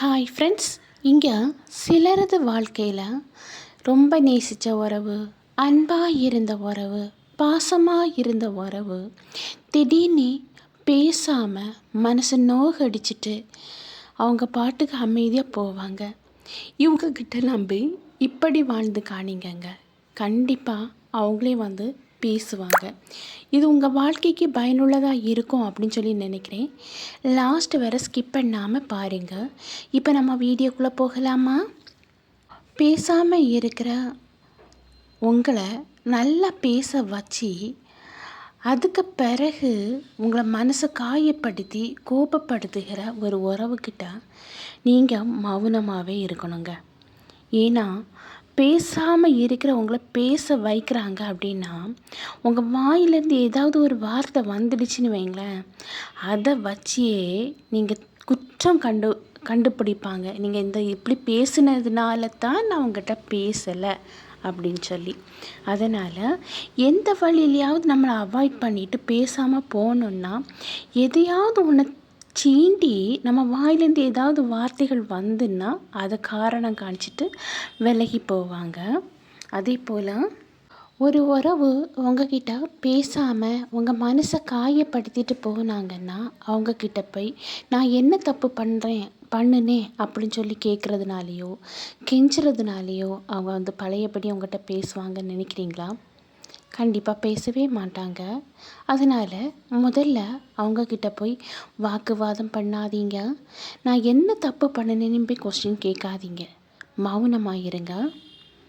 Hi friends இங்கே சிலரது வாழ்க்கையில் ரொம்ப நேசித்த உறவு அன்பாக இருந்த உறவு பாசமாக இருந்த உறவு திடீர்னு பேசாமல் மனசை நோகடிச்சிட்டு அவங்க பாட்டுக்கு அமைதியாக போவாங்க. இவங்கக்கிட்ட நம்பி இப்படி வாழ்ந்து காணிங்கங்க. கண்டிப்பாக அவங்களே வந்து பேசுவாங்க. இது உங்கள் வாழ்க்கைக்கு பயனுள்ளதாக இருக்கும் அப்படின்னு சொல்லி நினைக்கிறேன். லாஸ்ட் வரை ஸ்கிப் பண்ணாமல் பாருங்கள் இப்போ நம்ம வீடியோக்குள்ளே போகலாமா? பேசாமல் இருக்கிற உங்களை நல்லா பேச வச்சு அதுக்கு பிறகு உங்களை மனசை காயப்படுத்தி கோபப்படுத்துகிற ஒரு உறவுக்கிட்ட நீங்கள் மௌனமாகவே இருக்கணுங்க. ஏன்னா பேசாமல் இருக்கிறவங்கள பேச வைக்கிறாங்க அப்படின்னா உங்கள் வாயிலேருந்து ஏதாவது ஒரு வார்த்தை வந்துடுச்சுன்னு வைங்களேன். அதை வச்சே நீங்கள் குற்றம் கண்டு கண்டுபிடிப்பாங்க. நீங்கள் இந்த இப்படி பேசுனதுனால தான் நான் உங்கள்கிட்ட பேசலை அப்படின்னு சொல்லி. அதனால் எந்த வழியிலையாவது நம்மளை அவாய்ட் பண்ணிவிட்டு பேசாமல் போகணுன்னா எதையாவது ஒன்று சீண்டி நம்ம வாயிலேருந்து ஏதாவது வார்த்தைகள் வந்துன்னா அதை காரணம் காணிச்சிட்டு விலகி போவாங்க. அதே போல் ஒரு உறவு உங்ககிட்ட பேசாமல் உங்கள் மனசை காயப்படுத்திட்டு போனாங்கன்னா அவங்கக்கிட்ட போய் நான் என்ன தப்பு பண்ணுறேன் பண்ணுனே அப்படின்னு சொல்லி கேட்குறதுனாலையோ கெஞ்சுறதுனாலையோ அவங்க வந்து பழையபடி உங்கள்கிட்ட பேசுவாங்கன்னு நினைக்கிறீங்களா? கண்டிப்பாக பேசவே மாட்டாங்க. அதனால் முதல்ல அவங்கக்கிட்ட போய் வாக்குவாதம் பண்ணாதீங்க. நான் என்ன தப்பு பண்ணினேன்னு போய் கொஸ்டின் கேட்காதீங்க. மௌனமாக இருங்க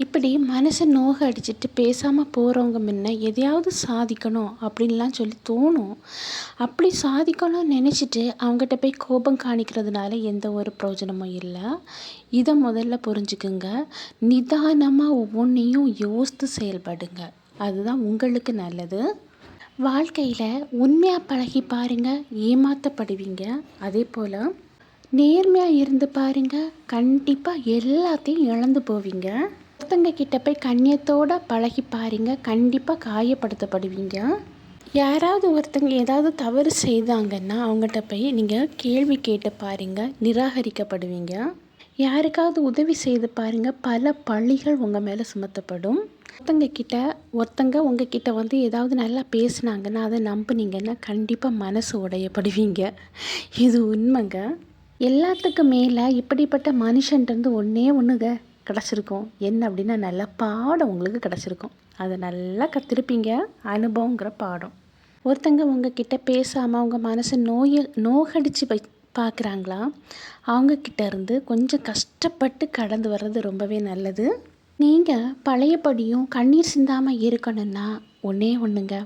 இப்படி மனசை நோக அடிச்சுட்டு பேசாமல் போகிறவங்க முன்ன எதையாவது சாதிக்கணும் அப்படின்லாம் சொல்லி தோணும். அப்படி சாதிக்கணும்னு நினச்சிட்டு அவங்ககிட்ட போய் கோபம் காணிக்கிறதுனால எந்த ஒரு பிரயோஜனமும் இல்லை. இதை முதல்ல புரிஞ்சுக்குங்க. நிதானமாக ஒவ்வொன்றையும் யோசித்து செயல்படுங்க. அதுதான் உங்களுக்கு நல்லது. வாழ்க்கையில் உண்மையாக பழகி பாருங்கள் ஏமாற்றப்படுவீங்க அதே போல் நேர்மையாக இருந்து பாருங்கள் கண்டிப்பாக எல்லாத்தையும் இழந்து போவீங்க. ஒருத்தங்க கிட்ட போய் கண்ணியத்தோடு பழகி பாருங்க கண்டிப்பாக காயப்படுத்தப்படுவீங்க. யாராவது ஒருத்தங்க ஏதாவது தவறு செய்தாங்கன்னா அவங்ககிட்ட போய் நீங்கள் கேள்வி கேட்டு பாருங்கள் நிராகரிக்கப்படுவீங்க. யாருக்காவது உதவி செய்து பாருங்கள் பல பழிகள் உங்கள் மேலே சுமத்தப்படும். ஒருத்தங்க கிட்ட ஒருத்தங்க உங்ககிட்ட வந்து ஏதாவது நல்லா பேசுனாங்கன்னா அதை நம்புனீங்கன்னா கண்டிப்பாக மனசு உடையப்படுவீங்க. இது உண்மைங்க. எல்லாத்துக்கும் மேலே இப்படிப்பட்ட மனுஷன்ட்டு ஒன்றே ஒன்றுங்க கிடச்சிருக்கும். என்ன அப்படின்னா நல்ல பாடம் உங்களுக்கு கிடச்சிருக்கும். அதை நல்லா கற்றுருப்பீங்க அனுபவங்கிற பாடம். ஒருத்தங்க உங்ககிட்ட பேசாமல் உங்கள் மனசை நோயை நோகடிச்சு வை பார்க்குறாங்களா? அவங்கக்கிட்ட இருந்து கொஞ்சம் கஷ்டப்பட்டு கடந்து வர்றது ரொம்பவே நல்லது. நீங்கள் பழையபடியும் கண்ணீர் சிந்தாமல் இருக்கணும்னா ஒன்றே ஒன்றுங்க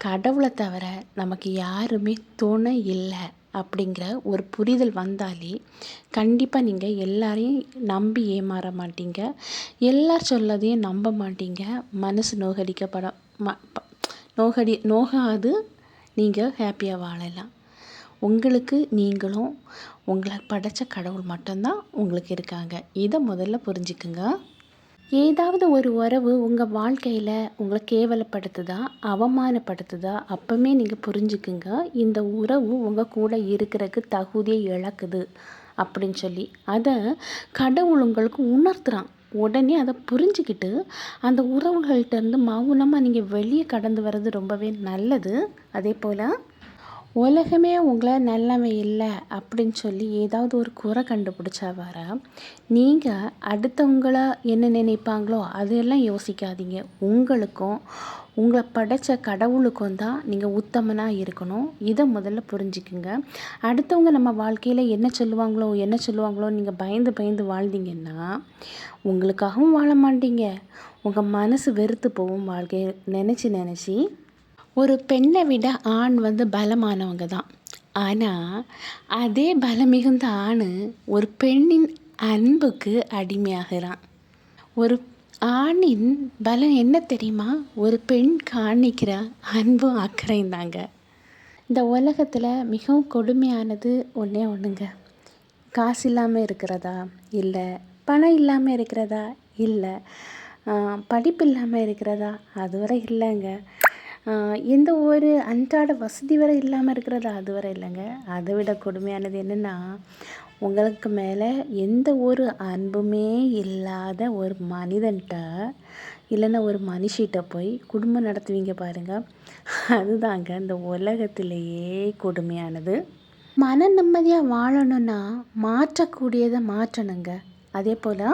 கடவுளை தவிர நமக்கு யாருமே துணை இல்லை அப்படிங்கிற ஒரு புரிதல் வந்தாலே கண்டிப்பாக நீங்கள் எல்லாரையும் நம்பி ஏமாற மாட்டீங்க. எல்லார் சொல்லதையும் நம்ப மாட்டீங்க. மனசு நோகடிக்கப்பட நோகடி நோகாது. நீங்கள் ஹாப்பியாக வாழலாம். உங்களுக்கு நீங்களும் உங்களை படைத்த கடவுள் மட்டும்தான் உங்களுக்கு இருக்காங்க. இதை முதல்ல புரிஞ்சுக்குங்க. ஏதாவது ஒரு உறவு உங்கள் வாழ்க்கையில் உங்களை கேவலப்படுத்துதா அவமானப்படுத்துதா அப்போமே நீங்கள் புரிஞ்சுக்குங்க. இந்த உறவு உங்கள் கூட இருக்கிறதுக்கு தகுதியை இழக்குது அப்படின்னு சொல்லி. அதை கடவுள் உங்களுக்கு உணர்த்துறான். உடனே அதை புரிஞ்சுக்கிட்டு அந்த உறவுகள்கிட்ட மௌனமாக நீங்கள் வெளியே கடந்து வர்றது ரொம்பவே நல்லது. அதே போல் உலகமே உங்களை நல்லவன் இல்லை அப்படின்னு சொல்லி ஏதாவது ஒரு குறை கண்டுபிடிச்சா வர நீங்கள் அடுத்தவங்கள என்ன நினைப்பாங்களோ அதெல்லாம் யோசிக்காதீங்க. உங்களுக்கும் உங்களை படைத்த கடவுளுக்கும் தான் நீங்கள் உத்தமனாக இருக்கணும். இதை முதல்ல புரிஞ்சுக்குங்க. அடுத்தவங்க நம்ம வாழ்க்கையில் என்ன சொல்லுவாங்களோ என்ன சொல்லுவாங்களோ நீங்கள் பயந்து பயந்து வாழ்ந்தீங்கன்னா உங்களுக்காகவும் வாழ மாட்டீங்க. உங்கள் மனசு வெறுத்து போகும் வாழ்க்கையை நினச்சி நினச்சி ஒரு பெண்ணை விட ஆண் வந்து பலமானவங்க தான். ஆனால் அதே பலம் மிகுந்த ஆண் ஒரு பெண்ணின் அன்புக்கு அடிமையாகிறான். ஒரு ஆணின் பலம் என்ன தெரியுமா? ஒரு பெண் காணிக்கிற அன்பும் அக்கறையும் தாங்க இந்த உலகத்தில் மிகவும் கொடுமையானது ஒன்றே ஒன்றுங்க காசு இல்லாமல் இருக்கிறதா? இல்லை. பணம் இல்லாமல் இருக்கிறதா? இல்லை. படிப்பு இல்லாமல் இருக்கிறதா? அதுவரை இல்லைங்க. எந்த ஒரு அன்றாட வசதி வரை இல்லாமல் இருக்கிறது அது வரை இல்லைங்க. அதை விட கொடுமையானது என்னென்னா உங்களுக்கு மேலே எந்த ஒரு அன்புமே இல்லாத ஒரு மனிதன்கிட்ட இல்லைன்னா ஒரு மனுஷிட்ட போய் குடும்பம் நடத்துவீங்க பாருங்கள் அதுதாங்க இந்த உலகத்திலேயே கொடுமையானது. மன நிம்மதியாக வாழணும்னா மாற்றக்கூடியதை மாற்றணுங்க. அதே போல்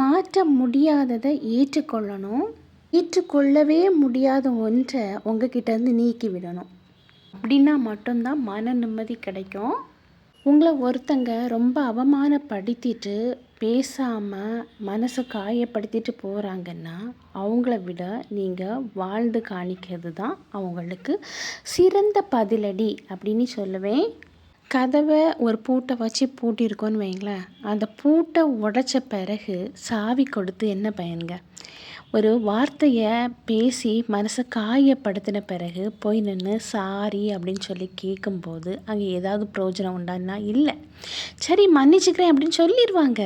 மாற்ற முடியாததை ஏற்றுக்கொள்ளணும். ஏற்றுக்கொள்ளவே முடியாத ஒன்றை உங்ககிட்டேருந்து நீக்கி விடணும். அப்படின்னா மட்டும்தான் மன நிம்மதி கிடைக்கும். உங்களை ஒருத்தங்க ரொம்ப அவமானப்படுத்திட்டு பேசாமல் மனசை காயப்படுத்திட்டு போகிறாங்கன்னா அவங்கள விட நீங்கள் வாழ்ந்து காணிக்கிறது தான் அவங்களுக்கு சிறந்த பதிலடி அப்படின்னு சொல்லுவேன். கதவை ஒரு பூட்டை வச்சு பூட்டியிருக்கோன்னு வைங்களேன் அந்த பூட்டை உடைச்ச பிறகு சாவி கொடுத்து என்ன பயனுங்க? ஒரு வார்த்தையை பேசி மனசை காயப்படுத்தின பிறகு போய் நின்று சாரி அப்படின்னு சொல்லி கேட்கும்போது அங்கே ஏதாவது பிரயோஜனம் உண்டான்னா இல்லை. சரி மன்னிச்சுக்கிறேன் அப்படின்னு சொல்லிடுவாங்க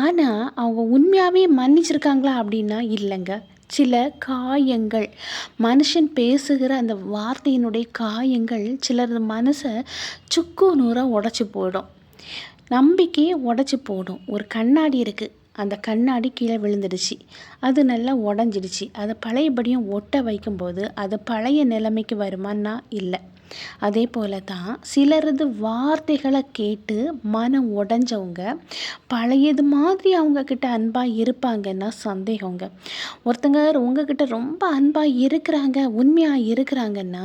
ஆனால் அவங்க உண்மையாகவே மன்னிச்சிருக்காங்களா அப்படின்னா இல்லைங்க. சில காயங்கள் மனுஷன் பேசுகிற அந்த வார்த்தையினுடைய காயங்கள் சிலர் மனசை சுக்கு நூறாக உடச்சி போயிடும். நம்பிக்கையை உடச்சி போடும். ஒரு கண்ணாடி இருக்குது அந்த கண்ணாடி கீழே விழுந்துடுச்சு. அது நல்லா உடஞ்சிடுச்சு. அதை பழையபடியும் ஒட்ட வைக்கும்போது அது பழைய நிலைமைக்கு வருமானா இல்லை. அதே போல தான் சிலரது வார்த்தைகளை கேட்டு மனம் உடஞ்சவங்க பழையது மாதிரி அவங்கக்கிட்ட அன்பாக இருப்பாங்கன்னா சந்தேகங்க. ஒருத்தங்க உங்ககிட்ட ரொம்ப அன்பாக இருக்கிறாங்க உண்மையாக இருக்கிறாங்கன்னா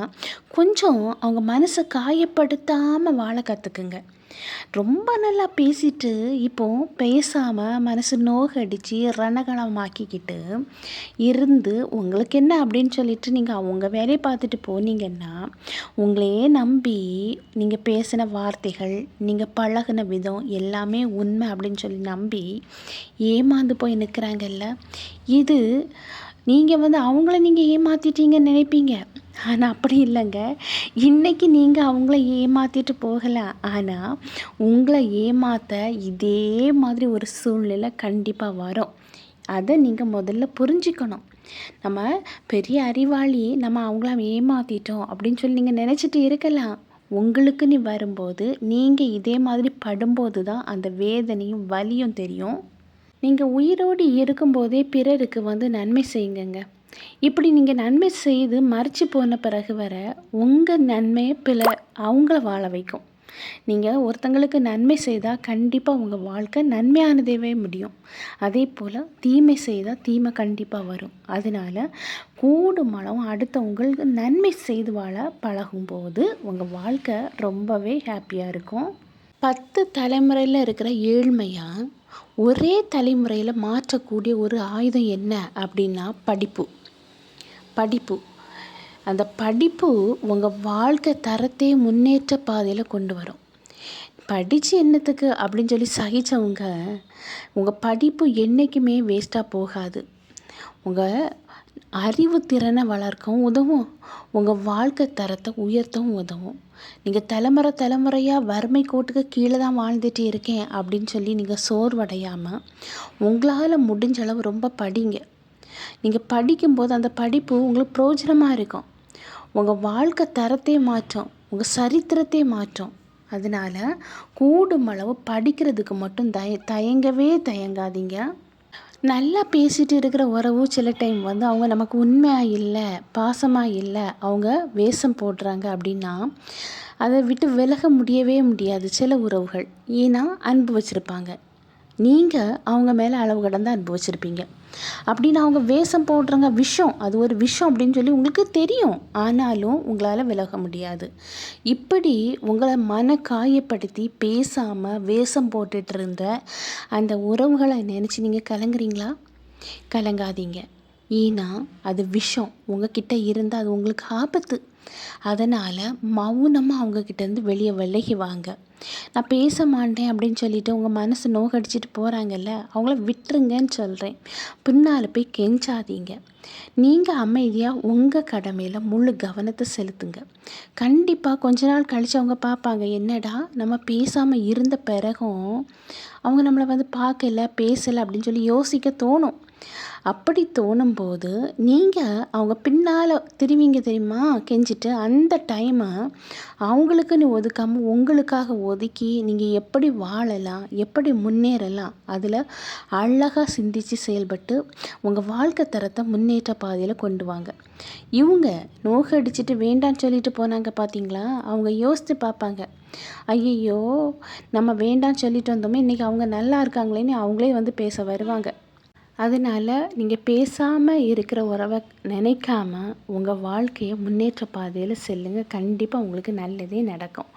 கொஞ்சம் அவங்க மனசை காயப்படுத்தாமல் வாழ கற்றுக்குங்க ரொம்ப நல்லா பேசிட்டு இப்போ பேசாமல் மனசு நோகடிச்சு ரணகணமாக்கிக்கிட்டு இருந்து உங்களுக்கு என்ன? அப்படின்னு சொல்லிட்டு நீங்கள் அவங்க வேலையை பார்த்துட்டு போனீங்கன்னா உங்களையே நம்பி நீங்கள் பேசின வார்த்தைகள் நீங்கள் பழகின விதம் எல்லாமே உண்மை அப்படின்னு சொல்லி நம்பி ஏமாந்து போய் நிற்கிறாங்கல்ல இது நீங்கள் வந்து அவங்கள நீங்கள் ஏமாற்றிட்டீங்கன்னு நினைப்பீங்க. ஆனால் அப்படி இல்லைங்க. இன்றைக்கி நீங்கள் அவங்கள ஏமாற்றிட்டு போகலாம் ஆனால் உங்களை ஏமாற்ற இதே மாதிரி ஒரு சூழ்நிலை கண்டிப்பாக வரும். அதை நீங்கள் முதல்ல புரிஞ்சுக்கணும். நம்ம பெரிய அறிவாளி நம்ம அவங்கள ஏமாற்றிட்டோம் அப்படின்னு சொல்லி நீங்கள் நினச்சிட்டு இருக்கலாம். உங்களுக்குன்னு வரும்போது நீங்கள் இதே மாதிரி படும்போது தான் அந்த வேதனையும் வலியும் தெரியும். நீங்கள் உயிரோடு இருக்கும்போதே பிறருக்கு வந்து நன்மை செய்யுங்கங்க. இப்படி நீங்கள் நன்மை செய்து மறைச்சி போன பிறகு வர உங்கள் நன்மையை பில அவங்கள வாழ வைக்கும். நீங்கள் ஒருத்தங்களுக்கு நன்மை செய்தால் கண்டிப்பாக உங்கள் வாழ்க்கை நன்மையானதேவே முடியும். அதே போல் தீமை செய்தால் தீமை கண்டிப்பாக வரும். அதனால் கூடுமளவு அடுத்தவங்களுக்கு நன்மை செய்து வாழ பழகும்போது உங்கள் வாழ்க்கை ரொம்பவே ஹாப்பியாக இருக்கும். பத்து தலைமுறையில் இருக்கிற ஏழ்மையாக ஒரே தலைமுறையில் மாற்றக்கூடிய ஒரு ஆயுதம் என்ன அப்படின்னா படிப்பு. படிப்பு. அந்த படிப்பு உங்கள் வாழ்க்கை தரத்தை முன்னேற்ற பாதையில் கொண்டு வரும். படித்து என்னத்துக்கு அப்படின்னு சொல்லி சகித்தவங்க உங்கள் படிப்பு என்றைக்குமே வேஸ்ட்டாக போகாது. உங்கள் அறிவு திறனை வளர்க்கவும் உதவும். உங்கள் வாழ்க்கை தரத்தை உயர்த்தவும் உதவும். நீங்கள் தலைமுறை தலைமுறையாக வறுமை கோட்டுக்கு கீழே தான் வாழ்ந்துட்டு இருக்கேன் அப்படின்னு சொல்லி நீங்கள் சோர்வடையாமல் உங்களால் முடிஞ்ச அளவு ரொம்ப படிங்க. நீங்கள் படிக்கும்போது அந்த படிப்பு உங்களுக்கு பிரோஜனமாக இருக்கும். உங்கள் வாழ்க்கை தரத்தை மாற்றும். உங்கள் சரித்திரத்தை மாற்றும். அதனால் கூடுமளவு படிக்கிறதுக்கு மட்டும் தய தயங்கவே தயங்காதீங்க. நல்லா பேசிகிட்டு இருக்கிற உறவு சில டைம் வந்து அவங்க நமக்கு உண்மையாக இல்லை பாசமாக இல்லை அவங்க வேஷம் போடுறாங்க அப்படின்னா அதை விட்டு விலக முடியவே முடியாது சில உறவுகள். ஏன்னா அன்பு வச்சுருப்பாங்க. நீங்கள் அவங்க மேலே அளவு கடந்து அனுபவிச்சிருப்பீங்க அப்படின்னு அவங்க வேஷம் போடுறாங்க விஷம். அது ஒரு விஷம் அப்படின்னு சொல்லி உங்களுக்கு தெரியும். ஆனாலும் உங்களால் விலக முடியாது. இப்படி உங்களை மன காயப்படுத்தி பேசாமல் வேஷம் போட்டுட்டு இருந்த அந்த உறவுகளை நினச்சி நீங்கள் கலங்குறீங்களா? கலங்காதீங்க. ஏன்னா அது விஷம். உங்ககிட்ட இருந்தால் அது உங்களுக்கு ஆபத்து. அதனால் மௌனமாக அவங்கக்கிட்டேருந்து வெளியே விலகி வாங்க நான் பேச மாட்டேன் அப்படின்னு சொல்லிட்டு உங்கள் மனசு நோகடிச்சிட்டு போகிறாங்கல்ல அவங்கள விட்டுருங்கன்னு சொல்கிறேன் பின்னால் போய் கெஞ்சாதீங்க. நீங்கள் அமைதியாக உங்கள் கடமையில் முழு கவனத்தை செலுத்துங்க. கண்டிப்பாக கொஞ்ச நாள் கழித்து அவங்க பார்ப்பாங்க என்னடா நம்ம பேசாமல் இருந்த பிறகும் அவங்க நம்மளை வந்து பார்க்கல பேசலை அப்படின்னு சொல்லி யோசிக்க தோணும். அப்படி தோணும்போது நீங்கள் அவங்க பின்னால் திரும்பிங்க தெரியுமா? கெஞ்சிட்டு அந்த டைமை அவங்களுக்குன்னு ஒதுக்காமல் உங்களுக்காக ஒதுக்கி நீங்கள் எப்படி வாழலாம் எப்படி முன்னேறலாம் அதில் அழகாக சிந்தித்து செயல்பட்டு உங்கள் வாழ்க்கை தரத்தை முன்னேற்ற பாதையில் கொண்டு வாங்க. இவங்க நோக அடிச்சுட்டு வேண்டான்னு சொல்லிட்டு போனாங்க பார்த்தீங்களா அவங்க யோசித்து பார்ப்பாங்க ஐயையோ நம்ம வேண்டாம்னு சொல்லிட்டு வந்தோமே இன்றைக்கி அவங்க நல்லா இருக்காங்களேன்னு அவங்களே வந்து பேச வருவாங்க. அதனால் நீங்கள் பேசாமல் இருக்கிற உறவை நினைக்காம உங்கள் வாழ்க்கையை முன்னேற்ற பாதையில் செல்லுங்க. கண்டிப்பாக உங்களுக்கு நல்லதே நடக்கும்.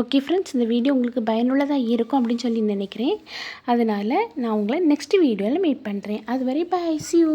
ஓகே ஃப்ரெண்ட்ஸ் இந்த வீடியோ உங்களுக்கு பயனுள்ளதாக இருக்கும் அப்படின்னு சொல்லி நினைக்கிறேன். அதனால் நான் உங்களை நெக்ஸ்ட் வீடியோவில் மீட் பண்ணுறேன் அதுவரை பாய் சி யூ